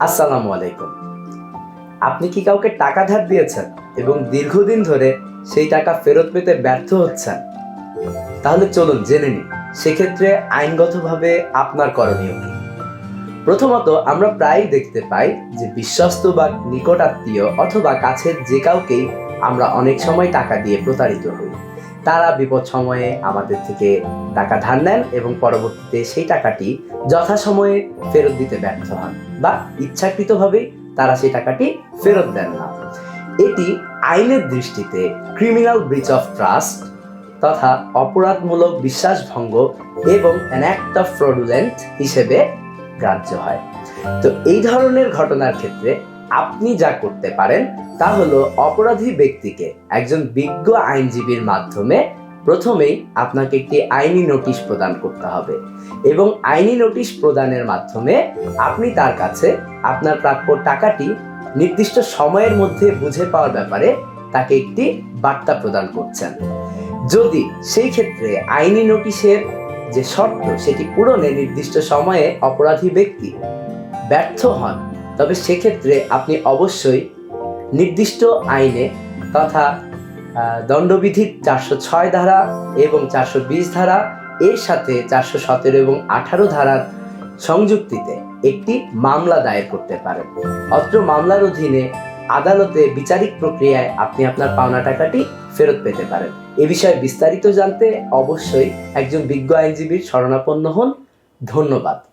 আসসালামু আলাইকুম। আপনি কি কাউকে টাকা ধার দিয়েছেন এবং দীর্ঘদিন ধরে সেই টাকা ফেরত পেতে ব্যর্থ হচ্ছেন? তাহলে চলুন জেনে নিন সেক্ষেত্রে আইনগতভাবে আপনার করণীয় কি? প্রথমত, আমরা প্রায়ই দেখতে পাই যে বিশ্বস্ত বা নিকটাত্মীয় অথবা কাছের যে কাউকেই আমরা অনেক সময় টাকা দিয়ে প্রতারিত হই। তারা বিপদ সময়ে আমাদের থেকে টাকা ধার নেন এবং পরবর্তীতে সেই টাকাটি যথাসময়ে ফেরত দিতে ব্যর্থ হন বা ইচ্ছাকৃতভাবেই তারা সেই টাকাটি ফেরত দেন না। এটি আইনের দৃষ্টিতে ক্রিমিনাল ব্রিচ অফ ট্রাস্ট তথা অপরাধমূলক বিশ্বাসভঙ্গ এবং অ্যান অ্যাক্ট অফ ফ্রডুলেন্ট হিসেবে গ্রাহ্য হয়। তো এই ধরনের ঘটনার ক্ষেত্রে আপনি যা করতে পারেন তা হলো অপরাধী ব্যক্তিকে একজন বিজ্ঞ আইনজীবীর মাধ্যমে প্রথমেই আপনাকে একটি আইনি নোটিশ প্রদান করতে হবে এবং আইনি নোটিশ প্রদানের মাধ্যমে আপনি তার কাছে আপনার প্রাপ্য টাকাটি নির্দিষ্ট সময়ের মধ্যে বুঝে পাওয়ার ব্যাপারে তাকে একটি বার্তা প্রদান করছেন। যদি সেই ক্ষেত্রে আইনি নোটিশের যে শর্ত সেটি পূরণে নির্দিষ্ট সময়ে অপরাধী ব্যক্তি ব্যর্থ হন তবে সেক্ষেত্রে আপনি অবশ্যই নির্দিষ্ট আইনে তথা আহ, দণ্ডবিধির চারশো ছয় ধারা এবং চারশো বিশ ধারা এর সাথে চারশো সতেরো এবং আঠারো ধারার সংযুক্তিতে একটি মামলা দায়ের করতে পারেন। অত্র মামলার অধীনে আদালতে বিচারিক প্রক্রিয়ায় আপনি আপনার পাওনা টাকাটি ফেরত পেতে পারেন। এ বিষয়ে বিস্তারিত জানতে অবশ্যই একজন বিজ্ঞ আইনজীবীর শরণাপন্ন হন। ধন্যবাদ।